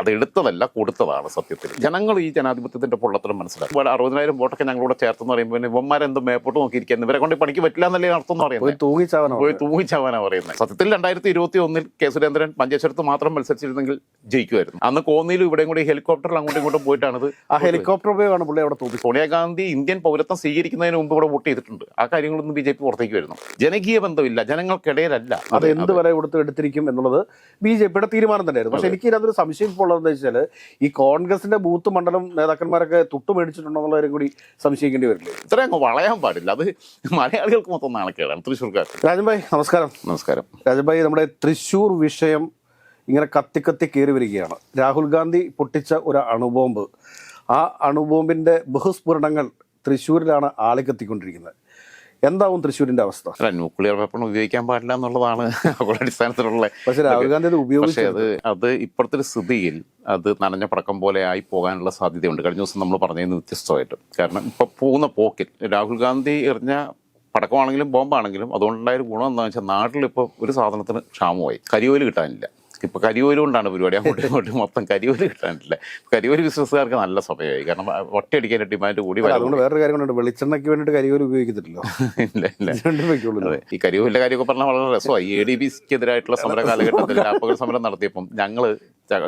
അത് എടുത്തതല്ല കൊടുത്തതാണ് സത്യത്തിൽ. ജനങ്ങൾ ഈ ജനാധിപത്യത്തിന്റെ പൊള്ളത്തരം മനസ്സിലാക്കും. അറുപതിനായിരം വോട്ടൊക്കെ ഞങ്ങളോട് ചേർത്തെന്ന് പറയുമ്പോൾ പിന്നെ ഇവന്മാരെന്ത് മേപ്പോട്ട് നോക്കിയിരിക്കുന്നത് ഇവരെ കൊണ്ട് പണിക്ക് പറ്റില്ല എന്നല്ലേ അർത്ഥം എന്ന് പറയുന്നത്? പോയി തൂങ്ങിച്ചാവാനാ പറയുന്നത്. സത്യത്തിൽ രണ്ടായിരത്തി ഇരുപത്തി ഒന്നിൽ കെ സുരേന്ദ്രൻ മഞ്ചേശ്വരത്ത് മാത്രം മത്സരിച്ചിരുന്നെങ്കിൽ ജയിക്കുമായിരുന്നു. അന്ന് കോന്നിയിലും ഇവിടെയും കൂടി ഹെലികോപ്റ്ററിൽ അങ്ങോട്ടും ഇങ്ങോട്ടും പോയിട്ടാണത് ആ ഹെലികോപ്റ്റർ ഉപയോഗമാണ് പുള്ളി അവിടെ തോന്നി സോണിയാഗാന്ധി ഇന്ത്യൻ പൗരത്വം സ്വീകരിക്കുന്നതിന് മുമ്പ് ഇവിടെ വോട്ട് ചെയ്തിട്ടുണ്ട്. ആ കാര്യങ്ങളൊന്നും ബി ജെ പി പുറത്തേക്ക് വരുന്നു. ജനകീയ ബന്ധമില്ല ജനങ്ങൾക്കിടയിലല്ല അത് എന്ത് വരെ കൊടുത്ത് എടുത്തിരിക്കും എന്നുള്ളത് ബി ജെ പിയുടെ തീരുമാനം തന്നെയായിരുന്നു. പക്ഷെ എനിക്ക് ഇതിനകത്തൊരു സംശയം ഇപ്പോൾ ഉള്ളതെന്ന് വെച്ചാൽ ഈ കോൺഗ്രസിന്റെ ബൂത്ത് മണ്ഡലം നേതാക്കന്മാരൊക്കെ തൊട്ട് മേടിച്ചിട്ടുണ്ടോ എന്നുള്ളവരും കൂടി സംശയിക്കേണ്ടി വരില്ല? ഇത്രയും അങ്ങ് വളയാൻ പാടില്ല. അത് മലയാളികൾക്ക് മൊത്തം നാണക്കേടാണ്. തൃശ്ശൂർക്കാർ രാജൻഭായ് നമസ്കാരം. നമസ്കാരം. രാജൻഭായ് നമ്മുടെ തൃശ്ശൂർ വിഷയം ഇങ്ങനെ കത്തിക്കത്തി കത്തി കയറി വരികയാണ്. രാഹുൽ ഗാന്ധി പൊട്ടിച്ച ഒരു അണുബോംബ്. ആ അണുബോംബിന്റെ ബഹുസ്ഫുരണങ്ങൾ തൃശ്ശൂരിലാണ് ആളിക്കത്തിക്കൊണ്ടിരിക്കുന്നത്. എന്താവും തൃശ്ശൂരിന്റെ അവസ്ഥ? അല്ല ന്യൂക്ലിയർ വെപ്പൺ ഉപയോഗിക്കാൻ പാടില്ല എന്നുള്ളതാണ് അവരുടെ അടിസ്ഥാനത്തിലുള്ള പക്ഷെ രാഹുൽ ഗാന്ധി അത് പക്ഷേ ഉപയോഗിച്ചത് അത് അത് ഇപ്പോഴത്തെ ഒരു സ്ഥിതിയിൽ അത് നനഞ്ഞ പടക്കം പോലെ ആയി പോകാനുള്ള സാധ്യതയുണ്ട്. കഴിഞ്ഞ ദിവസം നമ്മൾ പറഞ്ഞതിന് വ്യത്യസ്തമായിട്ട്. കാരണം ഇപ്പൊ പോകുന്ന പോക്കിൽ രാഹുൽ ഗാന്ധി എറിഞ്ഞ പടക്കമാണെങ്കിലും ബോംബാണെങ്കിലും അതുകൊണ്ടുണ്ടായ ഒരു ഗുണം എന്താണെന്ന് വെച്ചാൽ നാട്ടിൽ ഇപ്പോൾ ഒരു സാധനത്തിന് ക്ഷാമമായി. കരിയോയിൽ കിട്ടാനില്ല. ഇപ്പൊ കരിയോൽ കൊണ്ടാണ് പരിപാടി. അങ്ങോട്ടും ഇങ്ങോട്ടും മൊത്തം കരിയൂര് കിട്ടാനില്ല. കരിയൂര് ബിസിനസ്സുകാർക്ക് നല്ല സമയമായി. കാരണം ഒറ്റയടിക്കാൻ ഡിമാൻഡ് കൂടി അതുകൊണ്ട് വേറൊരു കാര്യം കൊണ്ടുണ്ട്. വെളിച്ചെണ്ണയ്ക്ക് വേണ്ടിയിട്ട് കരിയൂര് ഉപയോഗിക്കത്തില്ലല്ലോ. ഇല്ല ഇല്ല. ഈ കരിയൂരിന്റെ കാര്യമൊക്കെ പറഞ്ഞാൽ വളരെ രസമായി എ ഡി ബിക്കെതിരായിട്ടുള്ള സമര കാലഘട്ടത്തിൽ രാപ്പകൽ സമരം നടത്തിയപ്പം ഞങ്ങൾ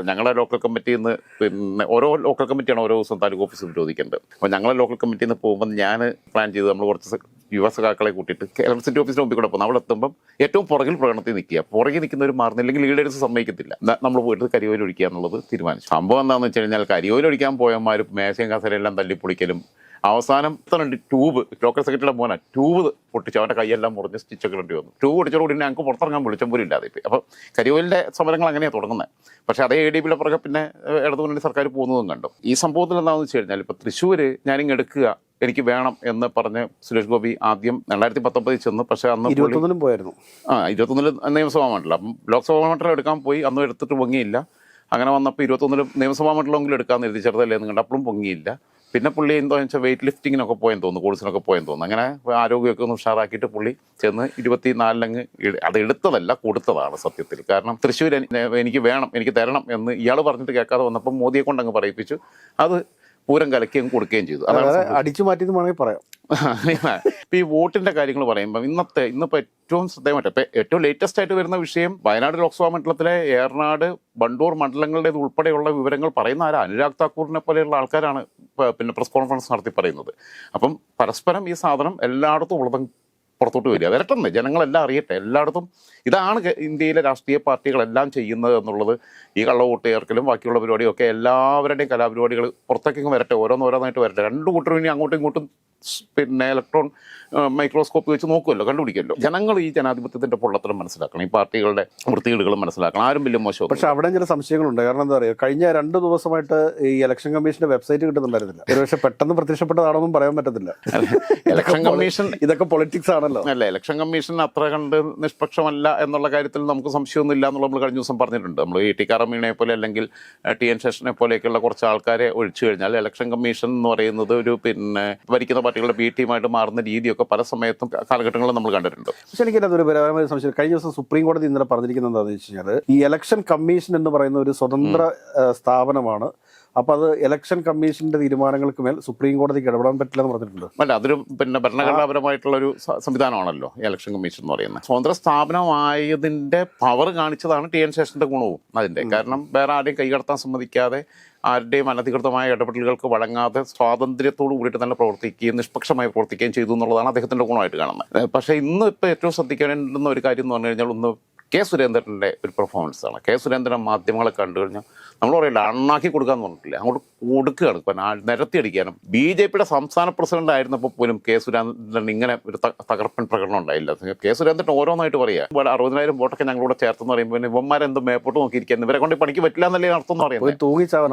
ഞങ്ങളുടെ ലോക്കൽ കമ്മിറ്റിയിൽ നിന്ന് പിന്നെ ഓരോ ലോക്കൽ കമ്മിറ്റിയാണ് ഓരോ ദിവസം താലൂക്ക് ഓഫീസ് വിരോധിക്കേണ്ടത്. അപ്പോൾ ഞങ്ങളെ ലോക്കൽ കമ്മിറ്റിയിൽ നിന്ന് പോകുമ്പോൾ ഞാൻ പ്ലാൻ ചെയ്ത് നമ്മൾ കുറച്ച് യുവ സഖാക്കളെ കൂട്ടിയിട്ട് കേരള സിറ്റി ഓഫീസിന് മുമ്പിൽ കൂടെ പോകും അവിടെ എത്തുമ്പം ഏറ്റവും പുറകിൽ പ്രകടനത്തിൽ നിൽക്കുക. പുറകിൽ നിൽക്കുന്നവർ മാറുന്നില്ലെങ്കിൽ ലീഡേഴ്സ് സമ്മതിക്കത്തില്ല. നമ്മൾ പോയിട്ട് കരിയോയിൽ ഒഴിക്കുക എന്നുള്ളത് തീരുമാനിച്ചു. സംഭവം എന്താണെന്ന് വെച്ച് കഴിഞ്ഞാൽ കരിയോയിൽ ഒഴിക്കാൻ പോയമാരും മേശയും കസരയെല്ലാം തല്ലിപ്പൊളിക്കലും അവസാനം തന്നെ ട്യൂബ് ലോക്കൽ സെക്രട്ടറിയുടെ മോനെ ട്യൂബ് പൊട്ടിച്ച് അവന്റെ കൈയെല്ലാം മുറിഞ്ഞ് സ്റ്റിച്ചൊക്കെ ഇടേണ്ടി വന്നു. ട്യൂബ് പൊട്ടിച്ചോടുകൂടി ഞങ്ങൾക്ക് പുറത്തിറങ്ങാൻ വിളിച്ചം പോലും ഇല്ലാതെ ഇപ്പം അപ്പോൾ കരിയോലിന്റെ സമരങ്ങൾ അങ്ങനെയാണ് തുടങ്ങുന്നത് പക്ഷേ അതേ എ ഡി പിയുടെ പുറകെ പിന്നെ ഇടതുമുന്നണി സർക്കാർ പോകുന്നതും കണ്ടു. ഈ സംഭവത്തിൽ എന്താണെന്ന് വെച്ച് കഴിഞ്ഞാൽ ഇപ്പോൾ തൃശ്ശൂർ ഞാനിങ്ങ് എടുക്കുക എനിക്ക് വേണം എന്ന് പറഞ്ഞ് സുരേഷ് ഗോപി ആദ്യം രണ്ടായിരത്തി പത്തൊമ്പതിൽ ചെന്ന്. പക്ഷേ അന്ന് ഇരുപത്തൊന്നിലും പോയായിരുന്നു. ആ ഇരുപത്തൊന്നിൽ നിയമസഭാ മണ്ഡലം. അപ്പം ലോക്സഭാ മണ്ഡലം എടുക്കാൻ പോയി. അന്ന് എടുത്തിട്ട് പൊങ്ങിയില്ല. അങ്ങനെ വന്നപ്പോൾ ഇരുപത്തൊന്നിലും നിയമസഭാ മണ്ഡലമെങ്കിലും എടുക്കാമെന്ന് എഴുതി ചെറുതല്ലേ എന്ന് കണ്ട് അപ്പോഴും പൊങ്ങിയില്ല. പിന്നെ പുള്ളി എന്താ വെച്ചാൽ വെയിറ്റ് ലിഫ്റ്റിങ്ങിനൊക്കെ പോയെന്ന് തോന്നുന്നു കോഴ്സിനൊക്കെ പോയെന്ന് തോന്നുന്നു. അങ്ങനെ ആരോഗ്യമൊക്കെ ഒന്ന് ഉഷാറാക്കിയിട്ട് പുള്ളി ചെന്ന് ഇരുപത്തിനാലിലങ്ങ് നാലിലങ്ങ് അത് എടുത്തതല്ല കൊടുത്തതാണ് സത്യത്തിൽ. കാരണം തൃശ്ശൂർ എനിക്ക് വേണം എനിക്ക് തരണം എന്ന് ഇയാൾ പറഞ്ഞിട്ട് കേൾക്കാതെ വന്നപ്പോൾ മോദിയെ കൊണ്ട് അങ്ങ് പറയിപ്പിച്ചു. അത് പൂരം കലക്കുകയും കൊടുക്കുകയും ചെയ്തു. അതാണ് അതായത് അടിച്ചു മാറ്റിയെന്ന് വേണമെങ്കിൽ പറയാം. ഇപ്പൊ ഈ വോട്ടിന്റെ കാര്യങ്ങൾ പറയുമ്പോൾ ഇന്നത്തെ ഇന്നിപ്പോ ഏറ്റവും ശ്രദ്ധേയമായിട്ട് ഇപ്പൊ ഏറ്റവും ലേറ്റസ്റ്റ് ആയിട്ട് വരുന്ന വിഷയം വയനാട് ലോക്സഭാ മണ്ഡലത്തിലെ ഏറനാട് ബണ്ടൂർ മണ്ഡലങ്ങളുടെ ഉൾപ്പെടെയുള്ള വിവരങ്ങൾ പറയുന്ന ആരാ? അനുരാഗ് താക്കൂറിനെ പോലെയുള്ള ആൾക്കാരാണ് പിന്നെ പ്രസ് കോൺഫറൻസ് നടത്തി പറയുന്നത്. അപ്പം പരസ്പരം ഈ സാധനം എല്ലായിടത്തും ഉള്ളതും പുറത്തോട്ട് വരിക. വരട്ടെന്ന് ജനങ്ങളെല്ലാം അറിയട്ടെ. എല്ലായിടത്തും ഇതാണ് ഇന്ത്യയിലെ രാഷ്ട്രീയ പാർട്ടികളെല്ലാം ചെയ്യുന്നത് എന്നുള്ളത് ഈ കള്ള വോട്ട് ചേർക്കലും ബാക്കിയുള്ള പരിപാടിയൊക്കെ എല്ലാവരുടെയും കലാപരിപാടികൾ പുറത്തേക്കും വരട്ടെ. ഓരോന്നോരോന്നായിട്ട് വരട്ടെ. രണ്ടു കൂട്ടരും ഇനി അങ്ങോട്ടും ഇങ്ങോട്ടും പിന്നെ ഇലക്ട്രോൺ മൈക്രോസ്കോപ്പ് വെച്ച് നോക്കുമല്ലോ കണ്ടുപിടിക്കുമല്ലോ ജനങ്ങൾ ഈ ജനാധിപത്യത്തിന്റെ പൊള്ളത്തരം മനസ്സിലാക്കണം ഈ പാർട്ടികളുടെ വൃത്തികേടുകളും മനസ്സിലാക്കണം ആരും വലിയ മോശം പക്ഷെ അവിടെ ചില സംശയങ്ങളുണ്ട്. കാരണം എന്താ പറയുക കഴിഞ്ഞ രണ്ട് ദിവസമായിട്ട് ഈ ഇലക്ഷൻ കമ്മീഷന്റെ വെബ്സൈറ്റ് കിട്ടുന്നുണ്ടായിരുന്നില്ല. ഒരുപക്ഷെ പെട്ടെന്ന് പ്രത്യക്ഷപ്പെട്ടതാണെന്നും പറയാൻ പറ്റത്തില്ല. ഇലക്ഷൻ കമ്മീഷൻ ഇതൊക്കെ പൊളിറ്റിക്സ് ആണല്ലോ. അല്ല ഇലക്ഷൻ കമ്മീഷൻ അത്ര കണ്ട് നിഷ്പക്ഷമല്ല എന്നുള്ള കാര്യത്തിൽ നമുക്ക് സംശയമൊന്നുമില്ല എന്നുള്ള നമ്മൾ കഴിഞ്ഞ ദിവസം പറഞ്ഞിട്ടുണ്ട്. നമ്മൾ ഈ ടി കാറമീണയെ പോലെ അല്ലെങ്കിൽ ടി എൻ ശേഷനെ പോലെയൊക്കെയുള്ള കുറച്ച് ആൾക്കാരെ ഒഴിച്ചു കഴിഞ്ഞാൽ ഇലക്ഷൻ കമ്മീഷൻ എന്ന് പറയുന്നത് ഒരു പിന്നെ ഭരിക്കുന്ന പാർട്ടികളുടെ ബി ടീമായിട്ട് മാറുന്ന രീതിയൊക്കെ പല സമയത്തും കാലഘട്ടങ്ങളും നമ്മൾ കണ്ടിട്ടുണ്ട്. പക്ഷേ എനിക്ക് അതൊരു പരമായ സംശയം. കഴിഞ്ഞ ദിവസം സുപ്രീം കോടതി ഇന്നലെ പറഞ്ഞിരിക്കുന്നത് എന്താണെന്ന് വെച്ച് കഴിഞ്ഞാൽ ഈ ഇലക്ഷൻ കമ്മീഷൻ എന്ന് പറയുന്ന ഒരു സ്വതന്ത്ര സ്ഥാപനമാണ്. അപ്പൊ അത് ഇലക്ഷൻ കമ്മീഷന്റെ തീരുമാനങ്ങൾക്ക് മേൽ സുപ്രീം കോടതിക്ക് ഇടപെടാൻ പറ്റില്ല എന്ന് പറഞ്ഞിട്ടുണ്ട്. അല്ല അതൊരു പിന്നെ ഭരണഘടനാപരമായിട്ടുള്ള ഒരു സംവിധാനമാണല്ലോ ഇലക്ഷൻ കമ്മീഷൻ എന്ന് പറയുന്നത്. സ്വതന്ത്ര സ്ഥാപനമായതിന്റെ പവർ കാണിച്ചതാണ് ടി എൻ ശേഷന്റെ ഗുണവും അതിന്റെ. കാരണം വേറെ ആരെയും കൈകടത്താൻ സമ്മതിക്കാതെ ആരുടെയും അനധികൃതമായ ഇടപെടലുകൾക്ക് വഴങ്ങാതെ സ്വാതന്ത്ര്യത്തോടു കൂടിയിട്ട് തന്നെ പ്രവർത്തിക്കുകയും നിഷ്പക്ഷമായി പ്രവർത്തിക്കുകയും ചെയ്തു എന്നുള്ളതാണ് അദ്ദേഹത്തിന്റെ ഗുണമായിട്ട് കാണുന്നത്. പക്ഷേ ഇന്ന് ഇപ്പോൾ ഏറ്റവും ശ്രദ്ധിക്കേണ്ടുന്ന ഒരു കാര്യം എന്ന് പറഞ്ഞു കഴിഞ്ഞാൽ ഒന്ന് കെ സുരേന്ദ്രന്റെ ഒരു പെർഫോമൻസാണ് കെ സുരേന്ദ്രൻ മാധ്യമങ്ങളെ കണ്ടു കഴിഞ്ഞാൽ നമ്മൾ പറയില്ല അണ്ണാക്കി കൊടുക്കാന്ന് പറഞ്ഞിട്ടില്ല? അങ്ങോട്ട് കൊടുക്കുകയാണ്. ഇപ്പം നിരത്തി അടിക്കാനും. ബി ജെ പിയുടെ സംസ്ഥാന പ്രസിഡന്റ് ആയിരുന്നപ്പോൾ പോലും കെ സുരേന്ദ്രൻ ഇങ്ങനെ ഒരു തകർപ്പൻ പ്രകടനം ഉണ്ടായില്ല. കെ സുരേന്ദ്രൻ ഓരോന്നായിട്ട് പറയുക ഇവിടെ അറുപതിനായിരം വോട്ടൊക്കെ ഞങ്ങളോട് ചേർത്തെന്ന് പറയുമ്പോൾ പിന്നെ ഇവന്മാരെന്ത് മേപ്പോട്ട് നോക്കിയിരിക്കുന്നത് ഇവരെ കൊണ്ട് പണിക്ക് പറ്റില്ല എന്നല്ലേ എന്ന് പറയുന്നത്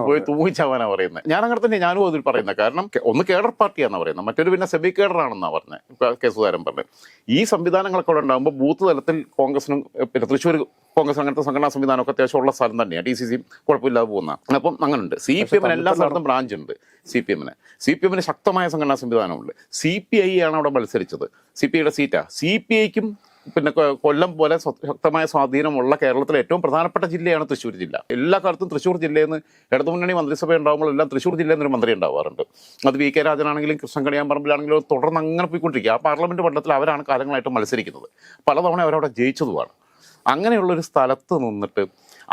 പോയി തൂങ്ങിച്ചാവനോ പറയുന്നത് ഞാൻ അങ്ങനെ തന്നെ ഞാനും അതിൽ പറയുന്നത് കാരണം ഒന്ന് കേഡർ പാർട്ടിയാണെന്ന് പറയുന്നത് മറ്റൊരു പിന്നെ സെബി കേഡറാണെന്നാണ് പറഞ്ഞത് ഇപ്പൊ കെ സുധാരൻ പറഞ്ഞത് ഈ സംവിധാനങ്ങളൊക്കെ അവിടെ ഉണ്ടാകുമ്പോൾ ബൂത്ത് തലത്തിൽ കോൺഗ്രസിനും പിന്നെ തൃശ്ശൂർ കോൺഗ്രസ് അങ്ങനത്തെ സംഘടനാ സംവിധാനമൊക്കെ അത്യാവശ്യം ഉള്ള സ്ഥലം തന്നെയാണ് ഡി സി സി കുഴപ്പമില്ലാതെ പോകുന്ന. അപ്പം അങ്ങനെ ഉണ്ട് സി പി എമ്മിന് എല്ലാ സ്ഥലത്തും ബ്രാഞ്ച് ഉണ്ട് സി പി എമ്മിന് സി പി എമ്മിന് ശക്തമായ സംഘടനാ സംവിധാനമുണ്ട്. സി പി ഐ ആണ് അവിടെ മത്സരിച്ചത്. സി പി ഐയുടെ സീറ്റാ. സി പി ഐക്കും പിന്നെ കൊല്ലം പോലെ ശക്തമായ സ്വാധീനമുള്ള കേരളത്തിലെ ഏറ്റവും പ്രധാനപ്പെട്ട ജില്ലയാണ് തൃശ്ശൂർ ജില്ല. എല്ലാ കാലത്തും തൃശ്ശൂർ ജില്ലയിൽ നിന്ന് ഇടതുമുന്നണി മന്ത്രിസഭ ഉണ്ടാകുമ്പോൾ എല്ലാം തൃശ്ശൂർ ജില്ലയിൽ നിന്നൊരു മന്ത്രി ഉണ്ടാവാറുണ്ട്. അത് വി കെ രാജനാണെങ്കിലും കൃഷ്ണൻ കണിയാമ്പറമ്പിലാണെങ്കിലും തുടർന്ന് അങ്ങനെ പോയിക്കൊണ്ടിരിക്കുക. ആ പാർലമെന്റ് മണ്ഡലത്തിൽ അവരാണ് കാലങ്ങളായിട്ട് മത്സരിക്കുന്നത്. പലതവണ അവരവിടെ ജയിച്ചതുമാണ്. അങ്ങനെയുള്ളൊരു സ്ഥലത്ത് നിന്നിട്ട്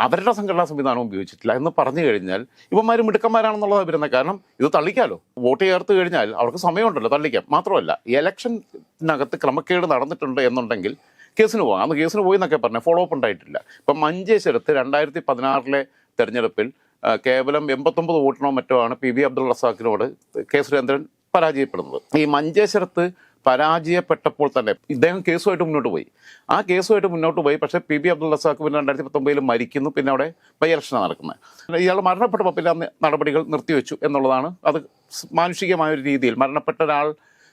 അവരുടെ സംഘടനാ സംവിധാനം ഉപയോഗിച്ചിട്ടില്ല എന്ന് പറഞ്ഞു കഴിഞ്ഞാൽ ഇവന്മാർ മിടുക്കന്മാരാണെന്നുള്ളത് വരുന്നത് കാരണം ഇത് തള്ളിക്കാലോ? വോട്ട് ചേർത്ത് കഴിഞ്ഞാൽ അവർക്ക് സമയമുണ്ടല്ലോ തള്ളിക്കാം മാത്രമല്ല ഇലക്ഷനകത്ത് ക്രമക്കേട് നടന്നിട്ടുണ്ട് എന്നുണ്ടെങ്കിൽ കേസിന് പോകാം. അന്ന് കേസിന് പോയി എന്നൊക്കെ പറഞ്ഞു ഫോളോ അപ്പ് ഉണ്ടായിട്ടില്ല. ഇപ്പം മഞ്ചേശ്വരത്ത് രണ്ടായിരത്തി പതിനാറിലെ തെരഞ്ഞെടുപ്പിൽ കേവലം എൺപത്തൊമ്പത് വോട്ടിനോ മറ്റോ ആണ് പി ബി അബ്ദുൾ റസാഖിനോട് കെ സുരേന്ദ്രൻ പരാജയപ്പെടുന്നത്. ഈ മഞ്ചേശ്വരത്ത് പരാജയപ്പെട്ടപ്പോൾ തന്നെ ഇദ്ദേഹം കേസുമായിട്ട് മുന്നോട്ട് പോയി. ആ കേസുമായിട്ട് മുന്നോട്ട് പോയി. പക്ഷേ പി ബി അബ്ദുൾ റസാഖ് പിന്നെ രണ്ടായിരത്തി പത്തൊമ്പതിൽ മരിക്കുന്നു. പിന്നെ അവിടെ ബൈ ഇലക്ഷൻ നടക്കുന്നത് ഇയാൾ മരണപ്പെട്ടപ്പോൾ പിന്നെ നടപടികൾ നിർത്തിവെച്ചു എന്നുള്ളതാണ്. അത് മാനുഷികമായ ഒരു രീതിയിൽ മരണപ്പെട്ട ഒരാൾ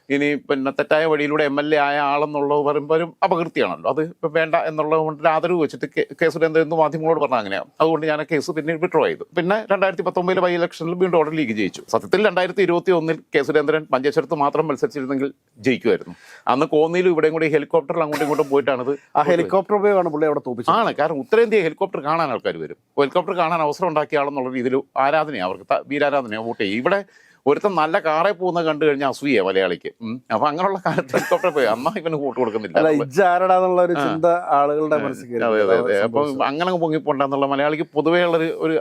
ഇനി പിന്നെ തെറ്റായ വഴിയിലൂടെ എം എൽ എ ആയ ആളെന്നുള്ളത് പറയുമ്പോൾ ഒരു അപകീർത്തിയാണല്ലോ. അത് ഇപ്പം വേണ്ട എന്നുള്ളത് കൊണ്ട് ആദരവ് വെച്ചിട്ട് കെ- കെ സുരേന്ദ്രൻ എന്ന് മാധ്യമങ്ങളോട് പറഞ്ഞ അങ്ങനെയാണ് അതുകൊണ്ട് ഞാൻ ആ കേസ് പിന്നെ വിഡ്രോ ചെയ്തു. പിന്നെ രണ്ടായിരത്തി പത്തൊമ്പതിലെ ബൈ ഇലക്ഷനിൽ വീണ്ടും അവിടെ ലീഗ് ജയിച്ചു. സത്യത്തിൽ രണ്ടായിരത്തി ഇരുപത്തി ഒന്നിൽ കെ സുരേന്ദ്രൻ മഞ്ചേശ്വരത്ത് മാത്രം മത്സരിച്ചിരുന്നെങ്കിൽ ജയിക്കുമായിരുന്നു. അന്ന് കോന്നിയിലും ഇവിടെയും കൂടി ഹെലികോപ്റ്ററിൽ അങ്ങോട്ടും ഇങ്ങോട്ടും പോയിട്ടാണത് ആ ഹെലികോപ്റ്റർ ഉപയോഗമാണ് പുള്ളി അവിടെ തോപ്പിച്ചത്. ആണ്. കാരണം ഉത്തരേന്ത്യ ഹെലികോപ്റ്റർ കാണാൻ ആൾക്കാർ വരും. ഹെലികോപ്റ്റർ കാണാൻ അവസരം ഉണ്ടാക്കിയ ആളെന്നുള്ള രീതിയിൽ ആരാധനയാണ് അവർക്ക് വീരാരാധനയാണ് വോട്ട് ചെയ്യും. ഇവിടെ ഒരുത്തൻ നല്ല കാറെ പോകുന്ന കണ്ടു കഴിഞ്ഞാൽ അസൂയ മലയാളിക്ക്. അപ്പൊ അങ്ങനെയുള്ള കാലത്ത് ഹെലികോപ്റ്റർ പോയി. അമ്മ ഇവന് കൂട്ട് കൊടുക്കുന്നില്ല. ഒരു ചിന്ത ആളുകളുടെ മനസ്സിൽ അപ്പൊ. അങ്ങനെ പൊങ്ങിപ്പോണ്ടെന്നുള്ള മലയാളിക്ക് പൊതുവേ ഉള്ളൊരു ഒരു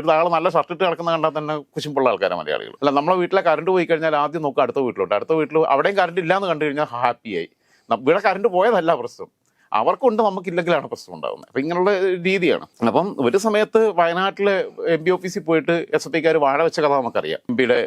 ഒരു ആൾ നല്ല ഷർട്ടിട്ട് കിടക്കുന്ന കണ്ടാൽ തന്നെ കുശുമ്പുള്ള ആൾക്കാരാണ് മലയാളികൾ. അല്ല നമ്മളെ വീട്ടിലെ കറണ്ട് പോയി കഴിഞ്ഞാൽ ആദ്യം നോക്കുക അടുത്ത വീട്ടിലോട്ട്. അടുത്ത വീട്ടിൽ അവിടെയും കറണ്ട് ഇല്ലാന്ന് കണ്ടു കഴിഞ്ഞാൽ ഹാപ്പിയായി. ഇവിടെ കറണ്ട് പോയതല്ല പ്രശ്നം. അവർക്കുണ്ട് നമുക്കില്ലെങ്കിലാണ് പ്രശ്നം ഉണ്ടാകുന്നത് അപ്പം ഇങ്ങനെയുള്ള രീതിയാണ്. അപ്പം ഒരു സമയത്ത് വയനാട്ടിലെ എം പി ഓഫീസിൽ പോയിട്ട് എസ് എഫ് ഐക്കാർ വാഴ വെച്ച കഥ നമുക്കറിയാം. എം പിയുടെ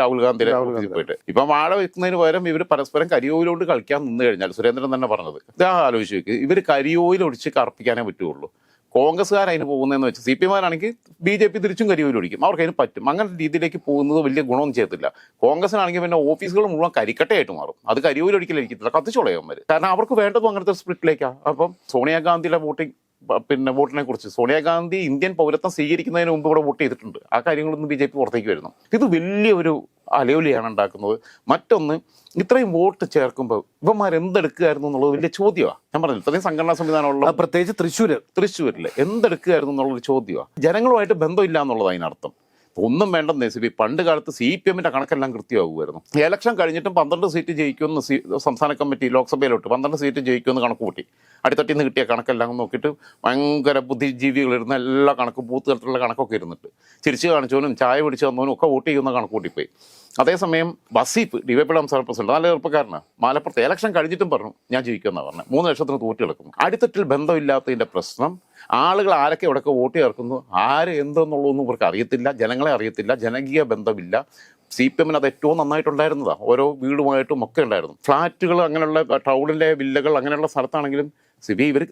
രാഹുൽ ഗാന്ധിയുടെ ഓഫീസിൽ പോയിട്ട്. ഇപ്പം വാഴ വെക്കുന്നതിന് പകരം ഇവർ പരസ്പരം കരിയോയിലോട്ട് കളിക്കാൻ നിന്ന് കഴിഞ്ഞാൽ സുരേന്ദ്രൻ തന്നെ പറഞ്ഞത് ഇതാ ആലോചിച്ച് നോക്ക് ഇവർ കരിയോയിലൊടിച്ച് കറപ്പിക്കാനേ പറ്റുള്ളൂ. കോൺഗ്രസ്സുകാർ അതിന് പോകുന്നതെന്ന് വെച്ചാൽ സി പി എമാരാണെങ്കിൽ ബി ജെ പി തിരിച്ചും കരിയോയിൽ ഒടിക്കും അവർക്ക് അതിന് പറ്റും. അങ്ങനെ രീതിയിലേക്ക് പോകുന്നത് വലിയ ഗുണമൊന്നും ചെയ്യത്തില്ല. കോൺഗ്രസിനാണെങ്കിൽ പിന്നെ ഓഫീസുകൾ മുഴുവൻ കരിക്കട്ടയായിട്ട് മാറും. അത് കരിയോയിൽ ഒരിക്കലിരിക്കത്തില്ല വരെ കാരണം അവർക്ക് വേണ്ടത് അങ്ങനത്തെ സ്പ്രിറ്റിലേക്കാണ് അപ്പം സോണിയാഗാന്ധിയുടെ വോട്ടിംഗ് പിന്നെ വോട്ടിനെ കുറിച്ച് സോണിയാഗാന്ധി ഇന്ത്യൻ പൗരത്വം സ്വീകരിക്കുന്നതിന് മുമ്പ് ഇവിടെ വോട്ട് ചെയ്തിട്ടുണ്ട്. ആ കാര്യങ്ങളൊന്നും ബി ജെ പി പുറത്തേക്ക് വരുന്നു. ഇത് വലിയൊരു അലയൊലിയാണ് ഉണ്ടാക്കുന്നത് മറ്റൊന്ന് ഇത്രയും വോട്ട് ചേർക്കുമ്പോൾ ഇവന്മാർ എന്തെടുക്കുകയായിരുന്നു എന്നുള്ളത് വലിയ ചോദ്യമാണ് ഞാൻ പറഞ്ഞു ഇത്രയും സംഘടനാ സംവിധാനമുള്ള പ്രത്യേകിച്ച് തൃശ്ശൂർ തൃശ്ശൂരിൽ എന്തെടുക്കുകയായിരുന്നു എന്നുള്ളൊരു ചോദ്യമാണ് ജനങ്ങളുമായിട്ട് ബന്ധമില്ല എന്നുള്ളത് അതിനർത്ഥം. ഒന്നും വേണ്ടെന്ന് എസ് പി പണ്ട് കാലത്ത് സി പി എമ്മിന്റെ കണക്കെല്ലാം കൃത്യമാകുമായിരുന്നു. ഇലക്ഷൻ കഴിഞ്ഞിട്ടും പന്ത്രണ്ട് സീറ്റ് ജയിക്കുമെന്ന് സി സംസ്ഥാന കമ്മിറ്റി ലോക്സഭയിലോട്ട് പന്ത്രണ്ട് സീറ്റ് ജയിക്കുമെന്ന് കണക്ക് കൂട്ടി. അടിത്തട്ടിൽ നിന്ന് കിട്ടിയ കണക്കെല്ലാം നോക്കിയിട്ട് ഭയങ്കര ബുദ്ധിജീവികളിരുന്ന എല്ലാ കണക്കും ബൂത്ത് തരത്തിലുള്ള കണക്കൊക്കെ ഇരുന്നിട്ട്. ചിരിച്ചു കാണിച്ചവനും ചായ പിടിച്ചു വന്നവനും ഒക്കെ വോട്ട് ചെയ്യുന്ന കണക്ക് കൂട്ടിപ്പോയി. അതേസമയം വസീഫ് ഡിവൈപ്പിൾ സാർ പ്രസിഡന്റ് നല്ല ചെറുപ്പക്കാരനാണ് മാലപ്പുറത്ത് ഇലക്ഷൻ കഴിഞ്ഞിട്ടും പറഞ്ഞു ഞാൻ ജയിക്കുമെന്നാണ് പറഞ്ഞത് മൂന്ന് ലക്ഷത്തിന് തോറ്റ് കിടക്കുന്നു. അടിത്തട്ടിൽ ബന്ധമില്ലാത്തതിന്റെ പ്രശ്നം ആളുകൾ ആരൊക്കെ ഇവിടെയൊക്കെ വോട്ട് ചേർക്കുന്നു ആര് എന്തെന്നുള്ളതൊന്നും ഇവർക്ക് അറിയത്തില്ല ജനങ്ങളെ അറിയത്തില്ല ജനകീയ ബന്ധമില്ല. സി പി എമ്മിന് അത് ഏറ്റവും നന്നായിട്ടുണ്ടായിരുന്നതാണ് ഓരോ വീടുമായിട്ടും ഒക്കെ ഉണ്ടായിരുന്നു. ഫ്ലാറ്റുകൾ അങ്ങനെയുള്ള ടൗണിലെ വില്ലകൾ അങ്ങനെയുള്ള സ്ഥലത്താണെങ്കിലും സിബി ഇവർ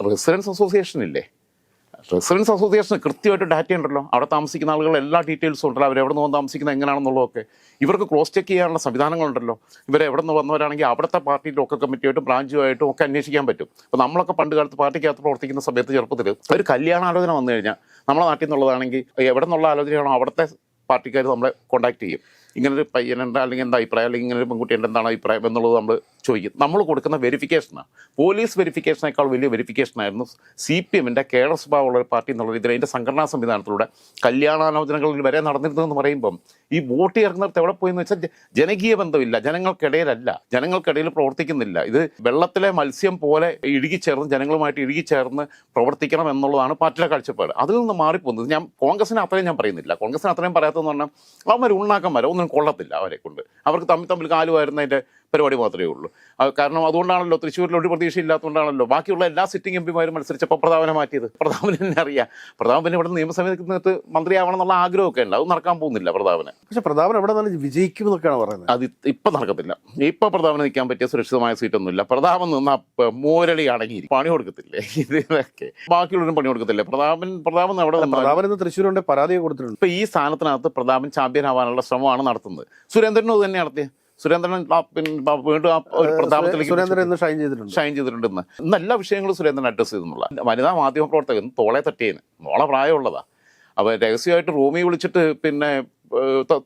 റെസിഡൻസ് അസോസിയേഷൻ ഇല്ലേ? റെസിഡൻസ് അസോസിയേഷൻ കൃത്യമായിട്ട് ഡാറ്റ ഉണ്ടല്ലോ. അവിടെ താമസിക്കുന്ന ആളുകൾ എല്ലാ ഡീറ്റെയിൽസും ഉണ്ടല്ലോ. അവർ എവിടെ നിന്ന് വന്ന് താമസിക്കുന്നത് എങ്ങനെയാണെന്നുള്ളതൊക്കെ ഇവർക്ക് ക്രോസ് ചെക്ക് ചെയ്യാനുള്ള സംവിധാനങ്ങളുണ്ടല്ലോ. ഇവർ എവിടെ നിന്ന് വന്നവരാണെങ്കിൽ അവിടുത്തെ പാർട്ടി ലോക്കൽ കമ്മിറ്റിയായിട്ടും ബ്രാഞ്ചുമായിട്ടും ഒക്കെ അന്വേഷിക്കാൻ പറ്റും. അപ്പോൾ നമ്മളൊക്കെ പണ്ട് കാലത്ത് പാർട്ടിക്കകത്ത് പ്രവർത്തിക്കുന്ന സമയത്ത് ചെറുപ്പത്തിൽ ഒരു കല്യാണാലോചന വന്നു കഴിഞ്ഞാൽ നമ്മുടെ നാട്ടിൽ നിന്നുള്ളതാണെങ്കിൽ എവിടെ നിന്നുള്ള ആലോചനയാണോ അവിടുത്തെ പാർട്ടിക്കാർ നമ്മളെ കോൺടാക്ട് ചെയ്യും. ഇങ്ങനൊരു പയ്യനുണ്ട് അല്ലെങ്കിൽ എന്താ അഭിപ്രായം അല്ലെങ്കിൽ ഇങ്ങനെ ഒരു പെൺകുട്ടിയുണ്ട് എന്താണ് അഭിപ്രായം എന്നുള്ളത് നമ്മൾ ചോദിക്കും. നമ്മൾ കൊടുക്കുന്ന വെരിഫിക്കേഷനാണ് പോലീസ് വെരിഫിക്കേഷനേക്കാൾ വലിയ വെരിഫിക്കേഷനായിരുന്നു സി പി എമ്മിന്റെ കേരള സ്വഭാവമുള്ള ഒരു പാർട്ടി എന്നുള്ള രീതിയിൽ അതിന്റെ സംഘടനാ സംവിധാനത്തിലൂടെ കല്യാണാലോചനകളിൽ വരെ നടന്നിരുന്നതെന്ന് പറയുമ്പം ഈ വോട്ട് ചേർക്കുന്നിടത്ത് എവിടെ പോയെന്ന് വെച്ചാൽ ജനകീയ ബന്ധമില്ല. ജനങ്ങൾക്കിടയിലല്ല. ജനങ്ങൾക്കിടയിൽ പ്രവർത്തിക്കുന്നില്ല. ഇത് വെള്ളത്തിലെ മത്സ്യം പോലെ ഇഴുകിച്ചേർന്ന് ജനങ്ങളുമായിട്ട് ഇഴുകിച്ചേർന്ന് പ്രവർത്തിക്കണം എന്നുള്ളതാണ് പാർട്ടിയുടെ കാഴ്ചപ്പാട്. അതിൽ നിന്ന് മാറിപ്പോകുന്നത് ഞാൻ കോൺഗ്രസിന് അത്രയും ഞാൻ പറയുന്നില്ല. കോൺഗ്രസിന് അത്രയും പറയാത്തതെന്ന് പറഞ്ഞാൽ അവന്മാർ ഉണ്ണാക്കന്മാരോ. ഒന്നും കൊള്ളത്തില്ല അവരെ കൊണ്ട്. അവർക്ക് തമ്മിൽ തമ്മിൽ കാലുമായിരുന്നതിന്റെ പരിപാടി മാത്രമേ ഉള്ളൂ. കാരണം അതുകൊണ്ടാണല്ലോ തൃശ്ശൂരിൽ ഒരു പ്രതീക്ഷയില്ലാത്തതുകൊണ്ടാണല്ലോ ബാക്കിയുള്ള എല്ലാ സിറ്റിംഗ് എം പിമാരും മത്സരിച്ചപ്പോൾ പ്രതാപനെ മാറ്റിയത്. പ്രതാപനെ തന്നെ അറിയാം. പ്രതാപന് ഇവിടെ നിയമസഭയ്ക്ക് മന്ത്രിയാവണം എന്നുള്ള ആഗ്രഹമൊക്കെ ഉണ്ട്. അത് നടക്കാൻ പോകുന്നില്ല പ്രതാപന്. പക്ഷെ പ്രതാപൻ എവിടെ നല്ല വിജയിക്കും എന്നൊക്കെയാണ് പറയുന്നത്. അത് ഇപ്പം നടക്കത്തില്ല. ഇപ്പം പ്രതാപന് നിൽക്കാൻ പറ്റിയ സുരക്ഷിതമായ സീറ്റൊന്നുമില്ല. പ്രതാപൻ നിന്ന മോരളി അടങ്ങി പണി കൊടുക്കത്തില്ലേ? ഇതൊക്കെ. ബാക്കിയുള്ളവരും പണി കൊടുക്കത്തില്ലേ? പ്രതാപൻ പ്രതാപൻ അവിടെ പ്രതാപൻ ഇന്ന് തൃശ്ശൂരുണ്ട് പരാതി കൊടുത്തിട്ടുണ്ട്. ഇപ്പം ഈ സ്ഥാനത്തിനകത്ത് പ്രതാപൻ ചാമ്പ്യൻ ആവാനുള്ള ശ്രമമാണ് നടത്തുന്നത്. സുരേന്ദ്രനും അത് തന്നെ നടത്തിയ. സുരേന്ദ്രൻ വീണ്ടും ആ ഒരു പ്രതാപത്തിലേക്ക് സുരേന്ദ്രൻ ഇന്ന് ഷൈൻ ചെയ്തിട്ടുണ്ട്. ഷൈൻ ചെയ്തിട്ടുണ്ട് ഇന്ന് എല്ലാ വിഷയങ്ങളും സുരേന്ദ്രൻ അഡ്രസ് ചെയ്തെന്നുള്ള വനിതാ മാധ്യമ പ്രവർത്തകൻ തോളെ തട്ടിയേന്. മോളെ പ്രായമുള്ളതാ. അപ്പോൾ രഹസ്യമായിട്ട് റൂമിൽ വിളിച്ചിട്ട് പിന്നെ